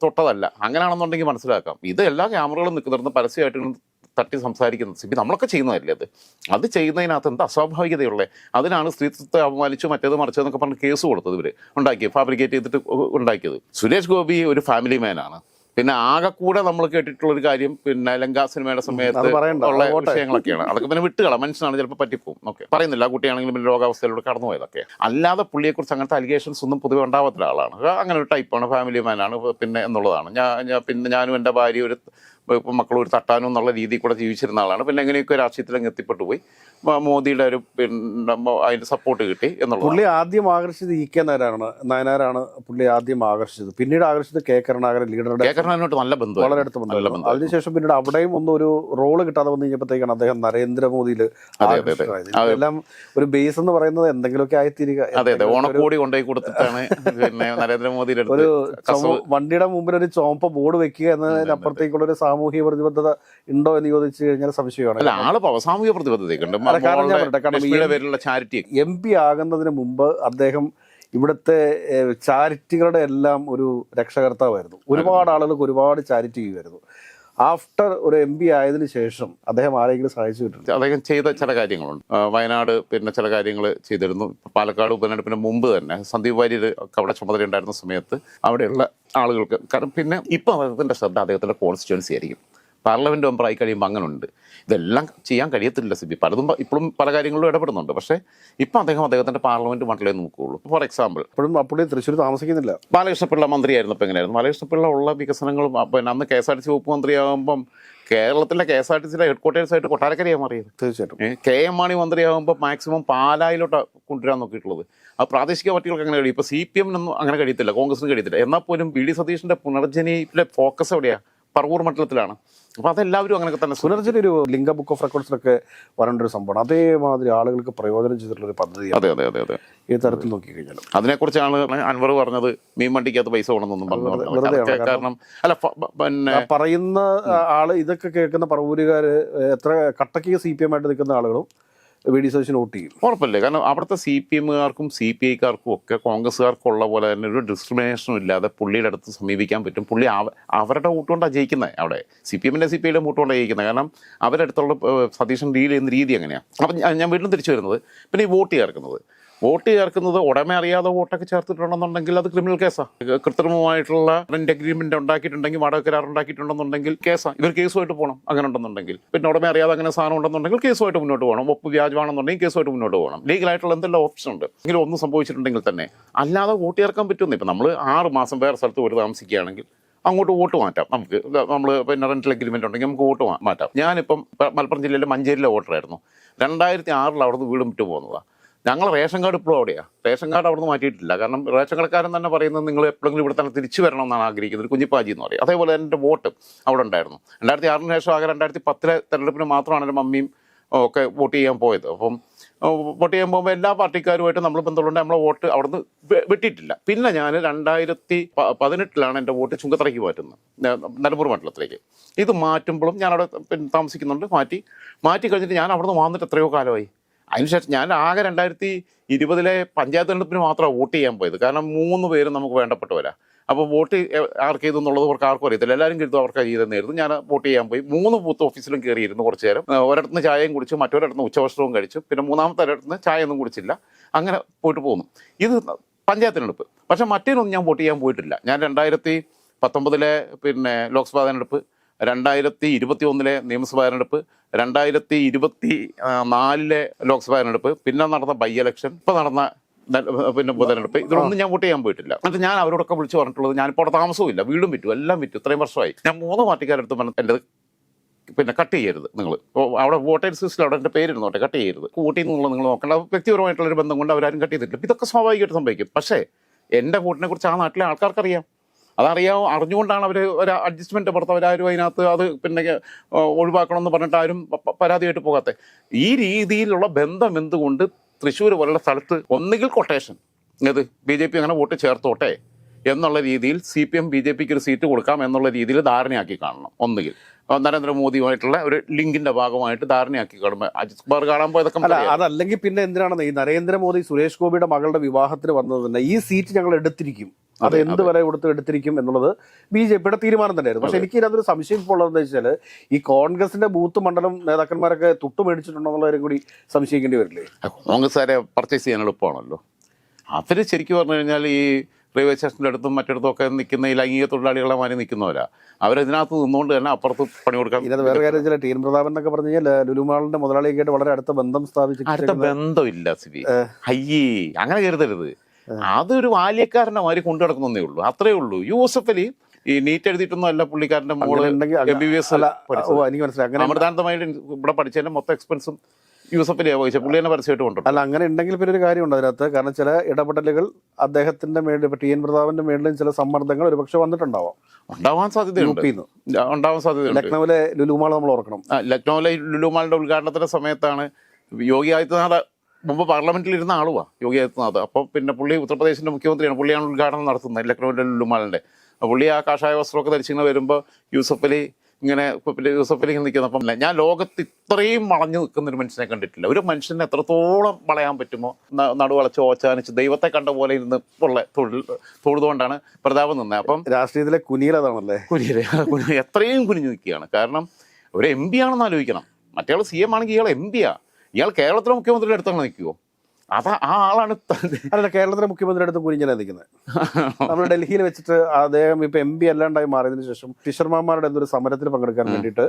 തൊട്ടതല്ല. അങ്ങനെയാണെന്നുണ്ടെങ്കിൽ മനസ്സിലാക്കാം. ഇത് എല്ലാ ക്യാമറകളും നിൽക്കുന്നിടത്ത് പരസ്യമായിട്ട് തട്ടി സംസാരിക്കുന്നത്. സിബി നമ്മളൊക്കെ ചെയ്യുന്നതല്ലേ അത്? അത് ചെയ്യുന്നതിനകത്ത് എന്ത് അസ്വാഭാവികതയുള്ളത് അതിനാണ് സ്ത്രീത്വത്തെ അപമാനിച്ചു മറ്റേത് മറിച്ചതെന്നൊക്കെ പറഞ്ഞ് കേസ് കൊടുത്തത് ഇവർ ഉണ്ടാക്കി ഫാബ്രിക്കേറ്റ് ചെയ്തിട്ട് ഉണ്ടാക്കിയത്. സുരേഷ് ഗോപി ഒരു ഫാമിലി മാനാണ് പിന്നെ ആകെ കൂടെ നമ്മൾ കേട്ടിട്ടുള്ള ഒരു കാര്യം പിന്നെ ലങ്ക സിനിമയുടെ സമയത്ത് ഉള്ള. വിഷയങ്ങളൊക്കെയാണ്. അതൊക്കെ പിന്നെ വിട്ടുകളാം. മനുഷ്യനാണ് ചിലപ്പോൾ പറ്റിപ്പോവും. ഓക്കെ. പറയുന്നില്ല. ആ കുട്ടിയാണെങ്കിലും പിന്നെ രോഗാവസ്ഥയിലൂടെ കടന്നുപോയതൊക്കെ. അല്ലാതെ പുള്ളിയെക്കുറിച്ച് അങ്ങനത്തെ അലിഗേഷൻസ് ഒന്നും പൊതുവെ ഉണ്ടാവാത്ത ഒരാളാണ്. അങ്ങനെ ഒരു ടൈപ്പാണ് ഫാമിലി മാനാണ് പിന്നെ എന്നുള്ളതാണ്. ഞാൻ പിന്നെ ഞാനും എന്റെ ഭാര്യ ഒരു ഇപ്പം മക്കൾ ഒരു തട്ടാനും എന്നുള്ള രീതിയിൽ കൂടെ ജീവിച്ചിരുന്ന ആളാണ്. പിന്നെ എങ്ങനെയൊക്കെ രാഷ്ട്രീയത്തിലങ്ങ് എത്തിപ്പെട്ടു പോയി. മോദിയുടെ ഒരു പിന്നെ അതിന്റെ സപ്പോർട്ട് കിട്ടി എന്നുള്ളത് പുള്ളി ആദ്യം ആകർഷിച്ചത് ഇ കെ നായനാരാണ് നായനാരാണ് പുള്ളി ആദ്യം ആകർഷിച്ചത്. പിന്നീട് ആകർഷിച്ചത് കെ കരുണാകരൻ ലീഡറുടെ കെ കേക്കറിനോട്ട് നല്ല ബന്ധം വളരെ അടുത്ത് ബന്ധം അതിനുശേഷം പിന്നീട് അവിടെയും ഒന്നും ഒരു റോൾ കിട്ടാതെ വന്നു കഴിഞ്ഞപ്പോഴത്തേക്കാണ് അദ്ദേഹം നരേന്ദ്രമോദിയിൽ. ഇതെല്ലാം ഒരു ബേസ് എന്ന് പറയുന്നത് എന്തെങ്കിലുമൊക്കെ ആയിത്തീരുക. അതെ അതെ. ഓണക്കോടി കൊണ്ടുപോയി കൊടുത്തിട്ടാണ് പിന്നെ നരേന്ദ്രമോദിയുടെ ഒരു വണ്ടിയുടെ മുമ്പിൽ ഒരു ചോമ്പ ബോർഡ് വെക്കുക എന്നതിനപ്പുറത്തേക്കുള്ള ഒരു സാമൂഹിക പ്രതിബദ്ധത ഉണ്ടോ എന്ന് ചോദിച്ചു കഴിഞ്ഞാൽ സംശയമാണ്. അല്ല ആൾ പ- സാമൂഹിക പ്രതിബദ്ധതയൊക്കെ എം പി ആകുന്നതിന് മുമ്പ് അദ്ദേഹം ഇവിടുത്തെ ചാരിറ്റികളുടെ എല്ലാം ഒരു രക്ഷകർത്താവായിരുന്നു. ഒരുപാട് ആളുകൾക്ക് ഒരുപാട് ചാരിറ്റി ചെയ്യുമായിരുന്നു. ആഫ്റ്റർ ഒരു എം പി ആയതിനു ശേഷം അദ്ദേഹം ആരെങ്കിലും സഹായിച്ചു അദ്ദേഹം ചെയ്ത ചില കാര്യങ്ങളുണ്ട്. വയനാട് പിന്നെ ചില കാര്യങ്ങൾ ചെയ്തിരുന്നു. പാലക്കാട് ഉപതെരഞ്ഞെടുപ്പിന് മുമ്പ് തന്നെ സന്ദീപ് വാര്യർ അവിടെ ചുമതല ഉണ്ടായിരുന്ന സമയത്ത് അവിടെയുള്ള ആളുകൾക്ക് കാരണം പിന്നെ ഇപ്പം അദ്ദേഹത്തിന്റെ ശ്രദ്ധ അദ്ദേഹത്തിന്റെ കോൺസ്റ്റിറ്റ്യുവൻസി ആയിരിക്കും. പാർലമെന്റ് മെമ്പറായി കഴിയുമ്പോൾ അങ്ങനെ ഉണ്ട് ഇതെല്ലാം ചെയ്യാൻ കഴിയത്തില്ല സിബി. പലതും പ- ഇപ്പോഴും പല കാര്യങ്ങളിലും ഇടപെടുന്നുണ്ട്. പക്ഷേ ഇപ്പം അദ്ദേഹം അദ്ദേഹത്തിന്റെ പാർലമെന്റ് മണ്ഡലേ നോക്കുകയുള്ളൂ. ഫോർ എക്സാമ്പിൾ അപ്പോഴും അപ്പോഴും തൃശ്ശൂർ താമസിക്കുന്നില്ല. ബാലകൃഷ്ണപിള്ള മന്ത്രിയായിരുന്നപ്പോൾ എങ്ങനെയായിരുന്നു? ബാലകൃഷ്ണപിള്ള ഉള്ള വികസനങ്ങളും അപ്പം പിന്നെ അന്ന് K S R T C വകുപ്പ് മന്ത്രിയാകുമ്പം കേരളത്തിലെ കെ എസ് ആർ ടി സിയുടെ ഹെഡ് ക്വാർട്ടേഴ്സ് ആയിട്ട് കൊട്ടാരക്കരയാണ് മാറിയത്. തീർച്ചയായിട്ടും. കെ എം മാണി മന്ത്രിയാകുമ്പോൾ മാക്സിമം പാലായിലോട്ട് കൊണ്ടുവരാൻ നോക്കിയിട്ടുള്ളത്. അത് പ്രാദേശിക പാർട്ടികൾക്ക് അങ്ങനെ കഴിയും. ഇപ്പോൾ സി പി എമ്മിനൊന്നും അങ്ങനെ കഴിയത്തില്ല. കോൺഗ്രസിന് കഴിയത്തില്ല. എന്നാൽ പോലും ബി ഡി സതീഷിന്റെ പുനർജനിയിലെ ഫോക്കസ് എവിടെയാണ് പറവൂർ മണ്ഡലത്തിലാണ്. അപ്പോൾ അതെല്ലാവരും അങ്ങനെയൊക്കെ തന്നെ സുനർജിന് ഒരു ലിംഗ ബുക്ക് ഓഫ് റെക്കോർഡ്സിലൊക്കെ വരേണ്ട ഒരു സംഭവമാണ്. അതേമാതിരി ആളുകൾക്ക് പ്രയോജനം ചെയ്തിട്ടുള്ള ഒരു പദ്ധതി അതെ അതെ അതെ അതെ. ഈ തരത്തിൽ നോക്കി നോക്കിക്കഴിഞ്ഞാൽ അതിനെക്കുറിച്ചാണ് അൻവർ പറഞ്ഞത് മീൻ വണ്ടിക്കകത്ത് പൈസ വേണമെന്നൊന്നും പറഞ്ഞു കാരണം അല്ല പിന്നെ പറയുന്ന ആൾ ഇതൊക്കെ കേൾക്കുന്ന പറവൂരുകാര് എത്ര കട്ടക്ക് സി പി എം ആയിട്ട് നിൽക്കുന്ന ആളുകളും വി ഡി സതീശൻ വോട്ട് ചെയ്യും. ഉറപ്പല്ലേ? കാരണം അവിടുത്തെ സി പി എമ്മുകാർക്കും സി പി ഐക്കാർക്കും ഒക്കെ കോൺഗ്രസ്സുകാർക്കും ഉള്ള പോലെ തന്നെ ഒരു ഡിസ്ക്രിമിനേഷനും ഇല്ലാതെ പുള്ളിയുടെ അടുത്ത് സമീപിക്കാൻ പറ്റും. പുള്ളി അവരുടെ അവരുടെ വോട്ടുകൊണ്ടാണ് ജയിക്കുന്നത് അവിടെ. സി പി എമ്മിന്റെ സി പി ഐയുടെ വോട്ടുകൊണ്ടാണ് ജയിക്കുന്നത് കാരണം അവരുടെ അടുത്തുള്ള സതീശൻ ഡീൽ ചെയ്യുന്ന രീതി എങ്ങനെയാണ് അപ്പം ഞാൻ വീണ്ടും തിരിച്ചു വരുന്നത്. പിന്നെ ഈ വോട്ട് ചേർക്കുന്നത്. വോട്ട് ചേർക്കുന്നത് ഉടമ അറിയാതെ വോട്ടൊക്കെ ചേർത്തിട്ടുണ്ടെന്നുണ്ടെങ്കിൽ അത് ക്രിമിനൽ കേസാണ് കൃത്രിമമായിട്ടുള്ള റെന്റ് അഗ്രിമെന്റ് ഉണ്ടാക്കിയിട്ടുണ്ടെങ്കിൽ വാടക കരാർ ഉണ്ടാക്കിയിട്ടുണ്ടെന്നുണ്ടെങ്കിൽ കേസാണ് ഇവർ കേസുമായിട്ട് പോകണം അങ്ങനെ ഉണ്ടെന്നുണ്ടെങ്കിൽ പിന്നെ ഉടമ അറിയാതെ അങ്ങനെ സാധനം ഉണ്ടെന്നുണ്ടെങ്കിൽ കേസുമായിട്ട് മുന്നോട്ട് പോകണം. ഒപ്പ് വ്യാജമാണെന്നുണ്ടെങ്കിൽ കേസുമായിട്ട് മുന്നോട്ട് പോകണം. ലീഗലായിട്ടുള്ള എന്തെല്ലാം ഓപ്ഷൻ ഉണ്ട്? എങ്കിലും ഒന്നും സംഭവിച്ചിട്ടുണ്ടെങ്കിൽ തന്നെ അല്ലാതെ വോട്ട് ചേർക്കാൻ പറ്റുമെന്ന് ഇപ്പം നമ്മൾ ആറ് മാസം വേറെ സ്ഥലത്ത് ഒരു താമസിക്കുകയാണെങ്കിൽ അങ്ങോട്ട് വോട്ട് മാറ്റാം. നമുക്ക് നമ്മൾ പിന്നെ റെന്റൽ അഗ്രിമെന്റ് ഉണ്ടെങ്കിൽ നമുക്ക് വോട്ട് മാറ്റാം. ഞാനിപ്പം മലപ്പുറം ജില്ലയിലെ മഞ്ചേരിയിലെ വോട്ടറായിരുന്നു. രണ്ടായിരത്തി ആറിൽ അവിടുന്ന് വീടും വിട്ടു പോകുന്നതാണ് ഞങ്ങൾ റേഷൻ കാർഡ് ഇപ്പോഴും അവിടെയാണ് റേഷൻ കാർഡ് അവിടെ നിന്ന് മാറ്റിയിട്ടില്ല. കാരണം റേഷൻ കടക്കാരൻ തന്നെ പറയുന്നത് നിങ്ങൾ എപ്പോഴെങ്കിലും ഇവിടെ തന്നെ തിരിച്ചു വരണം എന്നാണ് ആഗ്രഹിക്കുന്നത്. ഒരു കുഞ്ഞിപ്പാജി എന്ന് പറയും. അതേപോലെ എന്റെ വോട്ട് അവിടെ ഉണ്ടായിരുന്നു. രണ്ടായിരത്തി ആറിന് ശേഷം ആകെ രണ്ടായിരത്തി പത്തിലെ തെരഞ്ഞെടുപ്പിന് മാത്രമാണ് എന്റെ മമ്മിയും ഒക്കെ വോട്ട് ചെയ്യാൻ പോയത്. അപ്പം വോട്ട് ചെയ്യാൻ പോകുമ്പോൾ എല്ലാ പാർട്ടിക്കാരുമായിട്ട് നമ്മൾ ബന്ധമുണ്ട് നമ്മളെ വോട്ട് അവിടുന്ന് വെട്ടിയിട്ടില്ല പിന്നെ ഞാൻ രണ്ടായിരത്തി പതിനെട്ടിലാണ് എന്റെ വോട്ട് ചുങ്കത്തറയ്ക്ക് മാറ്റുന്നത്. നിലമ്പൂർ മണ്ഡലത്തിലേക്ക്. ഇത് മാറ്റുമ്പോഴും ഞാൻ അവിടെ താമസിക്കുന്നുണ്ട്. മാറ്റി മാറ്റി കഴിഞ്ഞിട്ട് ഞാൻ അവിടുന്ന് വന്നിട്ട് എത്രയോ കാലമായി. അതിനുശേഷം ഞാൻ ആകെ രണ്ടായിരത്തി ഇരുപതിലെ പഞ്ചായത്ത് തെരഞ്ഞെടുപ്പിന് മാത്രമാണ് വോട്ട് ചെയ്യാൻ പോയത്. കാരണം മൂന്ന് പേരും നമുക്ക് വേണ്ടപ്പെട്ടവരാ. അപ്പോൾ വോട്ട് ആർക്ക് ചെയ്തു എന്നുള്ളത് അവർക്ക് ആർക്കും അറിയത്തില്ല. എല്ലാവരും കരുതും അവർക്ക് ചെയ്തെന്നായിരുന്നു. ഞാൻ വോട്ട് ചെയ്യാൻ പോയി. മൂന്ന് ബൂത്ത് ഓഫീസിലും കയറിയിരുന്നു കുറച്ച് നേരം. ഒരിടത്ത് ഒരിടത്തുനിന്ന് ചായയും കുടിച്ചു മറ്റൊരിടത്തുനിന്ന് ഉച്ചഭക്ഷണവും കഴിച്ചു. പിന്നെ മൂന്നാമത്തെ ഒരിടത്തുനിന്ന് ചായയൊന്നും കുടിച്ചില്ല. അങ്ങനെ പോയിട്ട് പോകുന്നു ഇത് പഞ്ചായത്ത് തെരഞ്ഞെടുപ്പ്. പക്ഷേ മറ്റേനൊന്നും ഞാൻ വോട്ട് ചെയ്യാൻ പോയിട്ടില്ല. ഞാൻ രണ്ടായിരത്തി പത്തൊമ്പതിലെ പിന്നെ ലോക്സഭാ തെരഞ്ഞെടുപ്പ് രണ്ടായിരത്തി ഇരുപത്തി ഒന്നിലെ നിയമസഭാ തെരഞ്ഞെടുപ്പ് രണ്ടായിരത്തി ഇരുപത്തി നാലിലെ ലോക്സഭാ തെരഞ്ഞെടുപ്പ് പിന്നെ നടന്ന ബൈ ഇലക്ഷൻ ഇപ്പൊ നടന്ന പിന്നെ ഉപതെരഞ്ഞെടുപ്പ്. ഇതിലൊന്നും ഞാൻ വോട്ട് ചെയ്യാൻ പോയിട്ടില്ല. എന്നിട്ട് ഞാൻ അവരോടൊക്കെ വിളിച്ചു പറഞ്ഞിട്ടുള്ളത് ഞാനിപ്പോൾ അവിടെ താമസവും ഇല്ല. വീടും വിറ്റു. എല്ലാം വിറ്റു. ഇത്രയും വർഷമായി. ഞാൻ മൂന്ന് പാർട്ടിക്കാരടുത്ത് പറഞ്ഞു എന്റെ പിന്നെ കട്ട് ചെയ്യരുത് നിങ്ങൾ അവിടെ വോട്ടേഴ്സ് ലിസ്റ്റിൽ അവിടെ എന്റെ പേരിരുന്നോട്ടെ കട്ട്. ചെയ്യരുത്. കൂട്ടി എന്നുള്ള നിങ്ങൾ നോക്കേണ്ട. വ്യക്തിപരമായിട്ടുള്ളൊരു ബന്ധം കൊണ്ട് അവരാരും കട്ട് ചെയ്തിട്ടില്ല. ഇതൊക്കെ സ്വാഭാവികമായിട്ട് സംഭവിക്കും. പക്ഷേ എന്റെ വോട്ടിനെ കുറിച്ച് ആ നാട്ടിലെ ആൾക്കാർക്ക് അറിയാം അതറിയാമോ അറിഞ്ഞുകൊണ്ടാണ് അവർ ഒരു അഡ്ജസ്റ്റ്മെന്റ് പുറത്ത് അവരാരും അതിനകത്ത് അത് പിന്നെ ഒഴിവാക്കണം ഒഴിവാക്കണമെന്ന് പറഞ്ഞിട്ട് ആരും പരാതിയായിട്ട് പോകാത്തെ. ഈ രീതിയിലുള്ള ബന്ധം എന്തുകൊണ്ട് തൃശ്ശൂർ പോലുള്ള സ്ഥലത്ത് ഒന്നുകിൽ കൊട്ടേഷൻ ഇത് ബി ജെ പി അങ്ങനെ വോട്ട് ചേർത്തോട്ടെ എന്നുള്ള രീതിയിൽ C P M B J പിക്ക് ഒരു സീറ്റ് കൊടുക്കാം എന്നുള്ള രീതിയിൽ ധാരണയാക്കി കാണണം ഒന്നുകിൽ. നരേന്ദ്രമോദിയുമായിട്ടുള്ള ഒരു ലിങ്കിന്റെ ഭാഗമായിട്ട് ധാരണയാക്കി കാണുമ്പോൾ അജിത് കുമാർ കാണാൻ പോയതൊക്കെ അല്ല. അതല്ലെങ്കിൽ പിന്നെ എന്തിനാണെന്ന് ഈ നരേന്ദ്രമോദി സുരേഷ് ഗോപിയുടെ മകളുടെ വിവാഹത്തിന് വന്നത് തന്നെ ഈ സീറ്റ് ഞങ്ങൾ എടുത്തിരിക്കും. അത് എന്ത് വരെ കൊടുത്ത് എടുത്തിരിക്കും എന്നുള്ളത് ബി ജെ പിയുടെ തീരുമാനം തന്നെയായിരുന്നു. പക്ഷെ എനിക്ക് ഇതിനകത്തൊരു സംശയം ഇപ്പോൾ ഉള്ളതെന്ന് വെച്ചാൽ ഈ കോൺഗ്രസിന്റെ ബൂത്ത് മണ്ഡലം നേതാക്കന്മാരൊക്കെ തൊട്ട് മേടിച്ചിട്ടുണ്ടോ എന്നുള്ളവരും കൂടി സംശയിക്കേണ്ടി വരില്ലേ? കോൺഗ്രസ്സുകാരെ പർച്ചേസ് ചെയ്യാൻ എളുപ്പമാണല്ലോ. അവർ ശരിക്കും പറഞ്ഞു കഴിഞ്ഞാൽ ഈ റെയിൽവേ സ്റ്റേഷന്റെ അടുത്തും മറ്റിടത്തും ഒക്കെ നിൽക്കുന്ന ഈ ലൈംഗിക തൊഴിലാളികളെ മാറി നിൽക്കുന്നവരാ. അവരതിനകത്ത് നിന്നുകൊണ്ട് തന്നെ അപ്പുറത്ത് പണി കൊടുക്കാൻ ഇതിനകത്ത് വേറെ കാര്യം വെച്ചാൽ ടി എൻ പ്രതാപൻ എന്നൊക്കെ പറഞ്ഞു കഴിഞ്ഞാൽ ലുലുമാളിന്റെ മുതലാളിയൊക്കെ വളരെ അടുത്ത ബന്ധം സ്ഥാപിച്ചു അടുത്ത ബന്ധമില്ല സിബി. അയ്യേ അങ്ങനെ കരുതരുത്. അതൊരു ബാല്യക്കാരനെ മാതിരി കൊണ്ടു നടക്കുന്നേ ഉള്ളൂ. അത്രേ ഉള്ളൂ. യൂസഫ് അലി ഈ നീറ്റ് എഴുതിയിട്ടൊന്നും അല്ല പുള്ളിക്കാരന്റെ മോൾ എം ബി ബി എസ് അല്ല, ഓ എനിക്ക് മനസ്സിലായി. അങ്ങനെ അമൃതാനന്ദമായിട്ട് ഇവിടെ പഠിച്ചതിന്റെ മൊത്തം എക്സ്പെൻസും യൂസഫ് അലിയാ വഹിച്ചത് പുള്ളി പരസ്യമായിട്ട് കൊണ്ടു അല്ല അങ്ങനെ ഉണ്ടെങ്കിൽ പിന്നെ ഒരു കാര്യമുണ്ട് അതിനകത്ത്. കാരണം ചില ഇടപെടലുകൾ അദ്ദേഹത്തിന്റെ മേളിൽ ഇപ്പൊ ടി എൻ പ്രതാപന്റെ മേളിലും ചില സമ്മർദ്ദങ്ങൾ ഒരുപക്ഷെ വന്നിട്ടുണ്ടാവാം. ഉണ്ടാവാൻ സാധ്യതയുണ്ട്. ഉണ്ടാവാൻ സാധ്യതയുണ്ട്. ലക്നൌവിലെ ലുലുമാൾ നമ്മൾ ഓർക്കണം. ലക്നൌലെ ലക്നൌവിലെ ലുലുമാളിന്റെ ഉദ്ഘാടനത്തിന്റെ സമയത്താണ് യോഗി ആദിത്യനാഥ് മുമ്പ് പാർലമെന്റിൽ ഇരുന്ന ആളുവാ യോഗി ആദിത്യനാഥ്. അപ്പോൾ പിന്നെ പുള്ളി ഉത്തർപ്രദേശിന്റെ മുഖ്യമന്ത്രിയാണ്. പുള്ളിയാണ് ഉദ്ഘാടനം നടത്തുന്നത് ലക്നൌലെ ലുലുമാളിന്റെ. പുള്ളി ആ കാഷായ വസ്ത്രമൊക്കെ ധരിച്ചിങ്ങനെ വരുമ്പോൾ യൂസഫലി അലി ഇങ്ങനെ ഇപ്പൊ നിൽക്കുന്ന അപ്പം ഞാൻ ലോകത്ത് ഇത്രയും വളഞ്ഞു നിൽക്കുന്ന ഒരു മനുഷ്യനെ കണ്ടിട്ടില്ല. ഒരു മനുഷ്യനെ എത്രത്തോളം വളയാൻ പറ്റുമോ? നടു നടുവളച്ച് ഓച്ചാനിച്ച് ദൈവത്തെ കണ്ട പോലെ ഇരുന്ന് ഉള്ള തൊഴിൽ തൊഴുതുകൊണ്ടാണ് പ്രതാപം നിന്നത്. അപ്പം രാഷ്ട്രീയത്തിലെ കുനിയിലതാണല്ലേ കുനിയില കുനിയൽ എത്രയും കുനിഞ്ഞു നിൽക്കുകയാണ്. കാരണം ഒരു എം പി ആണെന്ന് ആലോചിക്കണം. മറ്റേ സി എം ആണെങ്കിൽ ഇയാൾ എം പിയാ ഇയാൾ കേരളത്തിലെ മുഖ്യമന്ത്രിയുടെ അടുത്താണ് നിൽക്കുമോ അതാ ആ ആളാണ് അല്ല കേരളത്തിലെ മുഖ്യമന്ത്രിയുടെ അടുത്ത് കുനിഞ്ഞാണ് നിൽക്കുന്നത് നമ്മൾ ഡൽഹിയിൽ വെച്ചിട്ട് അദ്ദേഹം ഇപ്പൊ എം പി അല്ലാണ്ടായി മാറിയതിനു ശേഷം ഫിഷർമാന്മാരുടെ എന്തൊരു സമരത്തിൽ പങ്കെടുക്കാൻ വേണ്ടിയിട്ട്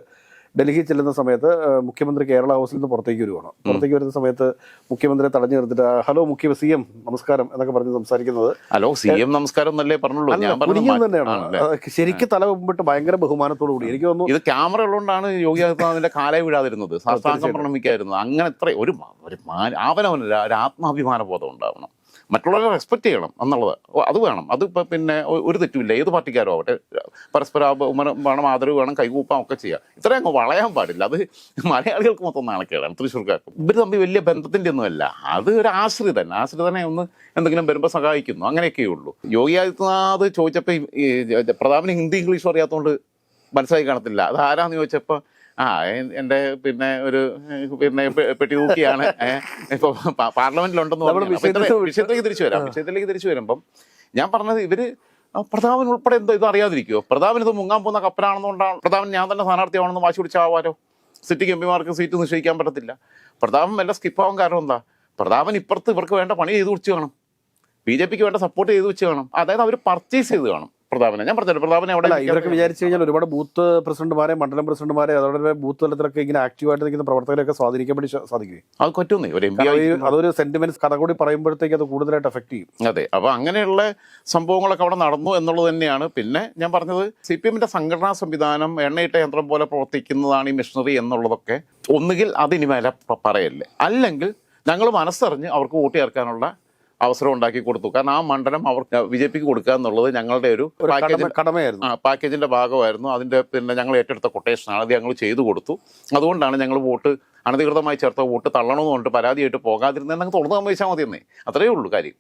ഡൽഹി ചെല്ലുന്ന സമയത്ത് മുഖ്യമന്ത്രി കേരള ഹൗസിൽ നിന്ന് പുറത്തേക്ക് വരുവാണ്. പുറത്തേക്ക് വരുന്ന സമയത്ത് മുഖ്യമന്ത്രിയെ തടഞ്ഞു നിർത്തിട്ട് ഹലോ മുഖ്യ സി എം നമസ്കാരം എന്നൊക്കെ പറഞ്ഞ് സംസാരിക്കുന്നത്. ഹലോ സി എം നമസ്കാരം എന്നല്ലേ പറഞ്ഞുള്ളൂ. തന്നെയാണ്. ശരിക്കും തല മുമ്പിട്ട് ഭയങ്കര ബഹുമാനത്തോടു കൂടി. എനിക്ക് തോന്നുന്നു ഇത് ക്യാമറ ഉള്ളതുകൊണ്ടാണ് യോഗി ആദിത്യനാഥിന്റെ കാലയെ വീഴാതിരുന്നത്. സാഷ്ടാംഗം പ്രണമിക്കായിരുന്നു. അങ്ങനെ എത്ര അവനവന് ഒരു ആത്മാഭിമാന ബോധം ഉണ്ടാവണം. മറ്റുള്ളവരെ റെസ്പെക്ട് ചെയ്യണം എന്നുള്ളത്. അത് വേണം. അത് ഇപ്പം പിന്നെ ഒരു തെറ്റുമില്ല. ഏത് പാർട്ടിക്കാരും ആവട്ടെ പരസ്പര ബഹുമാനം വേണം ആദരവ് വേണം കൈകൂപ്പാം ഒക്കെ ചെയ്യാം. ഇത്രയും അങ്ങ് വളയാൻ പാടില്ല. അത് മലയാളികൾക്ക് മൊത്തം നാണക്കേടാണ് തൃശ്ശൂർക്കാർക്ക്. ഇവർ തമ്മിൽ വലിയ ബന്ധത്തിന്റെ ഒന്നുമല്ല അത് ഒരു ആശ്രിതൻ ആശ്രിതനെ ഒന്ന് എന്തെങ്കിലും വരുമ്പോൾ സഹായിക്കുന്നു. അങ്ങനെയൊക്കെ ഉള്ളൂ. യോഗി ആദിത്യനാഥ് ചോദിച്ചപ്പോൾ പ്രതാപന് ഹിന്ദി ഇംഗ്ലീഷും അറിയാത്തതുകൊണ്ട് മനസ്സിലായി കാണത്തില്ല. അത് ആരാന്ന് ചോദിച്ചപ്പോൾ ആ എന്റെ എന്റെ പിന്നെ ഒരു പിന്നെ പെ- പെട്ടി തൂക്കിയാണ്. ഏഹ്, ഇപ്പൊ പാർലമെന്റിലുണ്ടെന്ന് പറഞ്ഞു. വിഷയത്തിലേക്ക് തിരിച്ചു വരാം. വിഷയത്തിലേക്ക് തിരിച്ചു വരുമ്പം ഞാൻ പറഞ്ഞത് ഇവർ പ്രതാപൻ ഉൾപ്പെടെ എന്തോ ഇത് അറിയാതിരിക്കുമോ പ്രതാപൻ ഇത് മുങ്ങാൻ പോകുന്ന കപ്പനാണെന്നുകൊണ്ടാണ് പ്രതാപൻ ഞാൻ തന്നെ സ്ഥാനാർത്ഥിയാണെന്ന് വാശി പിടിച്ചാവാലോ സിറ്റിക്ക് എം പിമാർക്ക് സീറ്റ് നിശ്ചയിക്കാൻ പറ്റത്തില്ല. പ്രതാപൻ എല്ലാം സ്കിപ്പാവാൻ കാരണം എന്താ? പ്രതാപൻ ഇപ്പുറത്ത് ഇവർക്ക് വേണ്ട പണി ചെയ്തു വെച്ച് കാണും. ബി ജെ പിക്ക് വേണ്ട സപ്പോർട്ട് ചെയ്തു വെച്ച് കാണും. അതായത് അവർ പർച്ചേസ് ചെയ്ത് കാണും. പ്രതാപനെ. ഞാൻ പറഞ്ഞല്ലോ പ്രതാപനെ അവിടെ ഇവരൊക്കെ വിചാരിച്ചു കഴിഞ്ഞാൽ ഒരുപാട് ബൂത്ത് പ്രസിഡന്റുമാരെ മണ്ഡലം പ്രസിഡന്റുമാരെ അതോടെ ബൂത്ത് തലത്തിലൊക്കെ ഇങ്ങനെ ആക്റ്റീവായിട്ട് നിൽക്കുന്ന പ്രവർത്തകരെയൊക്കെ സ്വാധീനിക്കാൻ വേണ്ടി സാധിക്കും അത് പറ്റുന്നേ ഒരു എം പി അതൊരു സെന്റിമെന്റ്സ് കഥ കൂടി പറയുമ്പോഴത്തേക്ക് അത് കൂടുതലായിട്ട് എഫക്ട് ചെയ്യും. അതെ അപ്പൊ അങ്ങനെയുള്ള സംഭവങ്ങളൊക്കെ അവിടെ നടന്നു എന്നുള്ളത് തന്നെയാണ്. പിന്നെ ഞാൻ പറഞ്ഞത് സി പി എമ്മിന്റെ സംഘടനാ സംവിധാനം എണ്ണയിട്ട യന്ത്രം പോലെ പ്രവർത്തിക്കുന്നതാണ് ഈ മിഷണറി എന്നുള്ളതൊക്കെ ഒന്നുകിൽ അതിനി മേലെ പറയല്ലേ. അല്ലെങ്കിൽ ഞങ്ങൾ മനസ്സറിഞ്ഞ് അവർക്ക് വോട്ട് ചേർക്കാനുള്ള അവസരം ഉണ്ടാക്കി കൊടുത്തു. കാരണം ആ മണ്ഡലം അവർ ബി ജെ പിക്ക് കൊടുക്കുക എന്നുള്ളത് ഞങ്ങളുടെ ഒരു കടമയായിരുന്നു. ആ പാക്കേജിന്റെ ഭാഗമായിരുന്നു. അതിന്റെ പിന്നെ ഞങ്ങൾ ഏറ്റെടുത്ത കൊട്ടേഷനാണ് അത് ഞങ്ങൾ ചെയ്തു കൊടുത്തു. അതുകൊണ്ടാണ് ഞങ്ങൾ വോട്ട് അനധികൃതമായി ചേർത്ത വോട്ട് തള്ളണമെന്ന് പറഞ്ഞിട്ട് പരാതിയായിട്ട് പോകാതിരുന്നത്. ഞങ്ങൾക്ക് തുറന്നു സമ്മതിച്ചാൽ മതിയെന്നേ. അത്രയേ ഉള്ളൂ കാര്യം.